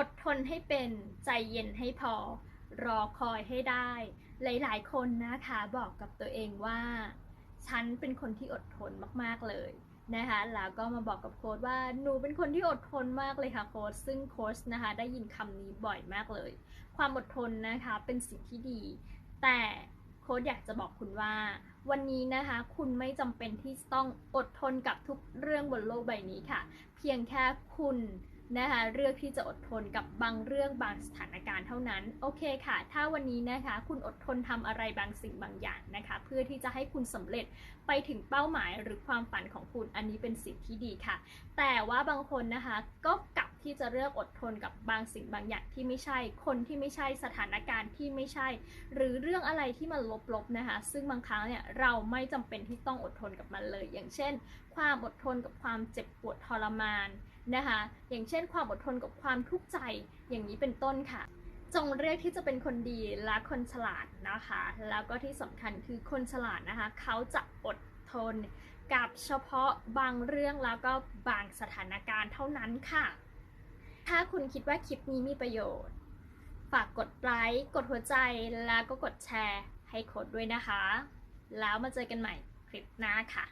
อดทนให้เป็น ใจเย็นให้พอ รอคอยให้ได้ หลาย ๆ คนนะคะบอกกับตัวเองว่า ฉันเป็นคนที่อดทนมากๆเลยนะคะแล้วก็มาบอกกับโค้ดว่าหนูเป็นคนที่อดทนมากเลยค่ะโค้ดซึ่งโค้ชนะคะได้ยินคำนี้บ่อยมากเลย ความอดทนนะคะเป็นสิ่งที่ดี แต่โค้ดอยากจะบอกคุณว่า วันนี้นะคะคุณไม่จำเป็นที่ต้องอดทนกับทุกเรื่องบนโลกใบนี้ค่ะ เพียงแค่คุณ นะคะเลือกที่จะอดทนกับบางเรื่องบางสถานการณ์เท่านั้น โอเคค่ะ ถ้าวันนี้นะคะ คุณอดทนทำอะไรบางสิ่งบางอย่างนะคะ เพื่อที่จะให้คุณสำเร็จไปถึงเป้าหมายหรือความฝันของคุณอันนี้เป็นสิ่งที่ดีค่ะ แต่ว่าบางคนนะคะก็กลับที่จะเลือกอดทนกับบางสิ่งบางอย่างที่ไม่ใช่ คนที่ไม่ใช่สถานการณ์ที่ไม่ใช่ หรือเรื่องอะไรที่มันลบๆนะคะ ซึ่งบางครั้งเนี่ยเราไม่จำเป็นที่ต้องอดทนกับมันเลย อย่างเช่น ความอดทนกับความเจ็บปวดทรมาน นะคะอย่างเช่นความอดทนกับความทุกข์ใจอย่างนี้เป็นต้นค่ะ จงเลือกที่จะเป็นคนดีและคนฉลาดนะคะ แล้วก็ที่สำคัญคือคนฉลาดนะคะเขาจะอดทนกับเฉพาะบางเรื่องแล้วก็บางสถานการณ์เท่านั้นค่ะ ถ้าคุณคิดว่าคลิปนี้มีประโยชน์ ฝากกดไลค์กดหัวใจแล้วก็กดแชร์ให้โค้ดด้วยนะคะ แล้วมาเจอกันใหม่คลิปหน้าค่ะ